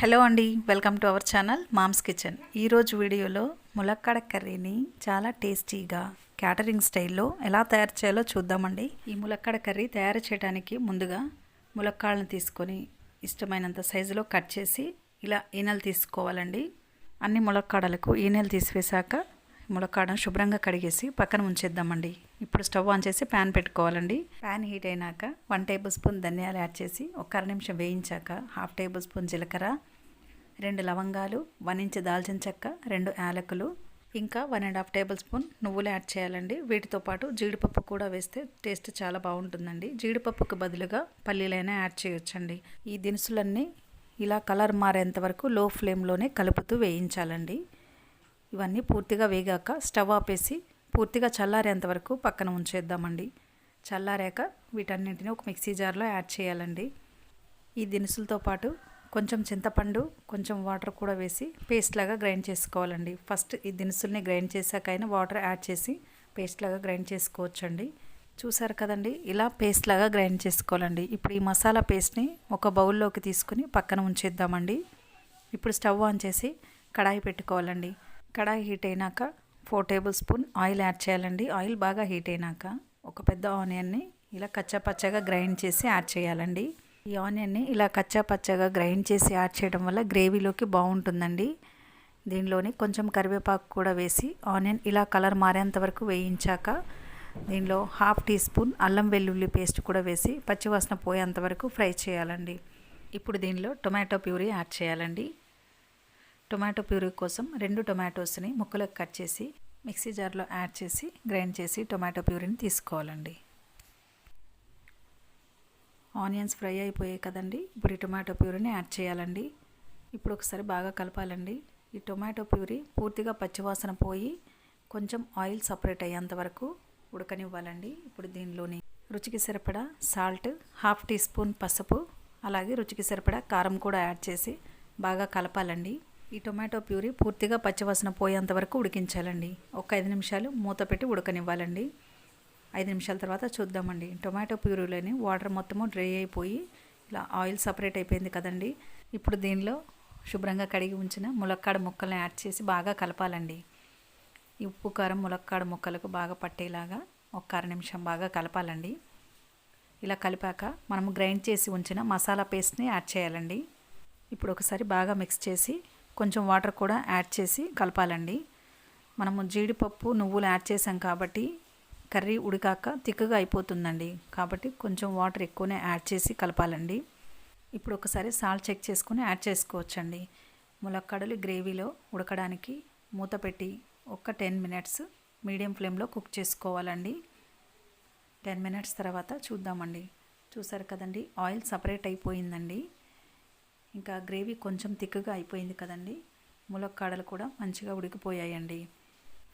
Hello అండి welcome to our channel mom's kitchen. ఈరోజు వీడియోలో ములక్కాడ కర్రీని చాలా టేస్టీగా క్యాటరింగ్ స్టైల్లో ఎలా తయారు చేయాలో చూద్దామండి. ఈ ములక్కాడ కర్రీ తయారు చేయడానికి ముందుగా ములక్కాడలను తీసుకొని ఇష్టమైనంత సైజులో కట్ చేసి ఇలా ఈనెలు తీసుకోవాలండి. అన్ని ములక్కాడలకు ఈనెలు తీసివేశాక ములక్కాడ శుభ్రంగా కడిగేసి పక్కన ఉంచేద్దామండి ఇప్పుడు స్టవ్ ఆన్ చేసి ప్యాన్ పెట్టుకోవాలండి. ప్యాన్ హీట్ అయినాక వన్ టేబుల్ స్పూన్ ధనియాలు యాడ్ చేసి ఒక అర నిమిషం వేయించాక హాఫ్ టేబుల్ స్పూన్ జీలకర్ర రెండు లవంగాలు వన్ ఇంచ్ దాల్చిన చెక్క రెండు యాలకులు ఇంకా one and half tablespoon నువ్వులు యాడ్ చేయాలండి. వీటితో పాటు జీడిపప్పు కూడా వేస్తే టేస్ట్ చాలా బాగుంటుందండి. జీడిపప్పుకు బదులుగా పల్లీలైనా యాడ్ చేయొచ్చండి. ఈ దినుసులన్నీ ఇలా కలర్ మారేంత వరకు లో ఫ్లేమ్లోనే కలుపుతూ వేయించాలండి. ఇవన్నీ పూర్తిగా వేగాక స్టవ్ ఆపేసి పూర్తిగా చల్లారేంత వరకు పక్కన ఉంచేద్దామండి. చల్లారాక వీటన్నింటిని ఒక మిక్సీ జార్లో యాడ్ చేయాలండి. ఈ దినుసులతో పాటు కొంచెం చింతపండు కొంచెం వాటర్ కూడా వేసి పేస్ట్ లాగా గ్రైండ్ చేసుకోవాలండి. ఫస్ట్ ఈ దినుసుల్ని గ్రైండ్ చేశాకైనా వాటర్ యాడ్ చేసి పేస్ట్ లాగా గ్రైండ్ చేసుకోవచ్చండి. చూసారు కదండి ఇలా పేస్ట్ లాగా గ్రైండ్ చేసుకోవాలండి. ఇప్పుడు ఈ మసాలా పేస్ట్ని ఒక బౌల్లోకి తీసుకుని పక్కన ఉంచేద్దామండి. ఇప్పుడు స్టవ్ ఆన్ చేసి కడాయి పెట్టుకోవాలండి. కడాయి హీట్ అయినాక four tablespoon oil add చేయాలండి. ఆయిల్ బాగా హీట్ అయినాక ఒక పెద్ద ఆనియన్ని ఇలా కచ్చాపచ్చగా గ్రైండ్ చేసి యాడ్ చేయాలండి. ఈ ఆనియన్ని ఇలా కచ్చాపచ్చగా గ్రైండ్ చేసి యాడ్ చేయడం వల్ల గ్రేవీలోకి బాగుంటుందండి. దీనిలోని కొంచెం కరివేపాకు కూడా వేసి ఆనియన్ ఇలా కలర్ మారేంత వరకు వేయించాక దీనిలో హాఫ్ టీ స్పూన్ అల్లం వెల్లుల్లి పేస్ట్ కూడా వేసి పచ్చివాసన పోయేంత వరకు ఫ్రై చేయాలండి. ఇప్పుడు దీనిలో టొమాటో ప్యూరీ యాడ్ చేయాలండి. టొమాటో ప్యూరీ కోసం రెండు టొమాటోస్ని ముక్కలకు కట్ చేసి మిక్సీ జార్లో యాడ్ చేసి గ్రైండ్ చేసి టొమాటో ప్యూరీని తీసుకోవాలండి. ఆనియన్స్ ఫ్రై అయిపోయాయి కదండి. ఇప్పుడు ఈ టొమాటో ప్యూరీని యాడ్ చేయాలండి. ఇప్పుడు ఒకసారి బాగా కలపాలండి. ఈ టొమాటో ప్యూరీ పూర్తిగా పచ్చివాసన పోయి కొంచెం ఆయిల్ సపరేట్ అయ్యేంత వరకు ఉడకనివ్వాలండి. ఇప్పుడు దీనిలోని రుచికి సరిపడా సాల్ట్ హాఫ్ టీ స్పూన్ పసుపు అలాగే రుచికి సరిపడా కారం కూడా యాడ్ చేసి బాగా కలపాలండి. ఈ టొమాటో ప్యూరీ పూర్తిగా పచ్చివాసన పోయేంత వరకు ఉడికించాలండి. ఒక ఐదు నిమిషాలు మూత పెట్టి ఉడకనివ్వాలండి. ఐదు నిమిషాల తర్వాత చూద్దామండి. టొమాటో ప్యూరీలోని వాటర్ మొత్తము డ్రై అయిపోయి ఇలా ఆయిల్ సపరేట్ అయిపోయింది కదండి. ఇప్పుడు దీనిలో శుభ్రంగా కడిగి ఉంచిన ములక్కాడ ముక్కల్ని యాడ్ చేసి బాగా కలపాలండి. ఈ ఉప్పు కారం ములక్కాడ ముక్కలకు బాగా పట్టేలాగా ఒక అర నిమిషం బాగా కలపాలండి. ఇలా కలిపాక మనము గ్రైండ్ చేసి ఉంచిన మసాలా పేస్ట్ని యాడ్ చేయాలండి. ఇప్పుడు ఒకసారి బాగా మిక్స్ చేసి కొంచెం వాటర్ కూడా యాడ్ చేసి కలపాలండి. మనము జీడిపప్పు నువ్వులు యాడ్ చేసాం కాబట్టి కర్రీ ఉడికాక తిక్కగా అయిపోతుందండి. కాబట్టి కొంచెం వాటర్ ఎక్కువనే యాడ్ చేసి కలపాలండి. ఇప్పుడు ఒకసారి సాల్ట్ చెక్ చేసుకుని యాడ్ చేసుకోవచ్చండి. ములక్కడలు గ్రేవీలో ఉడకడానికి మూత పెట్టి ఒక టెన్ మినిట్స్ మీడియం ఫ్లేమ్లో కుక్ చేసుకోవాలండి. టెన్ మినిట్స్ తర్వాత చూద్దామండి. చూసారు కదండి ఆయిల్ సపరేట్ అయిపోయిందండి. ఇంకా గ్రేవీ కొంచెం థిక్గా అయిపోయింది కదండి. ములక్కాడలు కూడా మంచిగా ఉడికిపోయాయండి.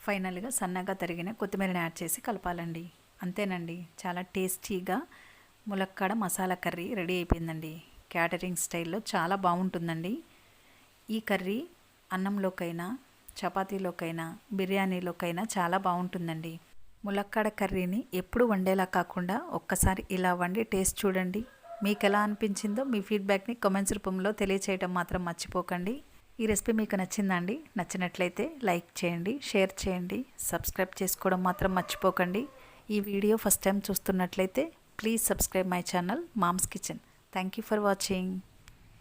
ఫైనల్గా సన్నగా తరిగిన కొత్తిమీరని యాడ్ చేసి కలపాలండి. అంతేనండి చాలా టేస్టీగా ములక్కాడ మసాలా కర్రీ రెడీ అయిపోయిందండి. క్యాటరింగ్ స్టైల్లో చాలా బాగుంటుందండి. ఈ కర్రీ అన్నంలోకైనా చపాతీలోకైనా బిర్యానీలోకైనా చాలా బాగుంటుందండి. ములక్కాడ కర్రీని ఎప్పుడు వండేలా కాకుండా ఒక్కసారి ఇలా వండి టేస్ట్ చూడండి. మీకు ఎలా అనిపించిందో మీ ఫీడ్బ్యాక్ని కామెంట్స్ రూపంలో తెలియచేయడం మాత్రం మర్చిపోకండి. ఈ రెసిపీ మీకు నచ్చిందండి నచ్చినట్లయితే లైక్ చేయండి షేర్ చేయండి సబ్స్క్రైబ్ చేసుకోవడం మాత్రం మర్చిపోకండి. ఈ వీడియో ఫస్ట్ టైం చూస్తున్నట్లయితే please subscribe my channel mom's kitchen. Thank you for watching.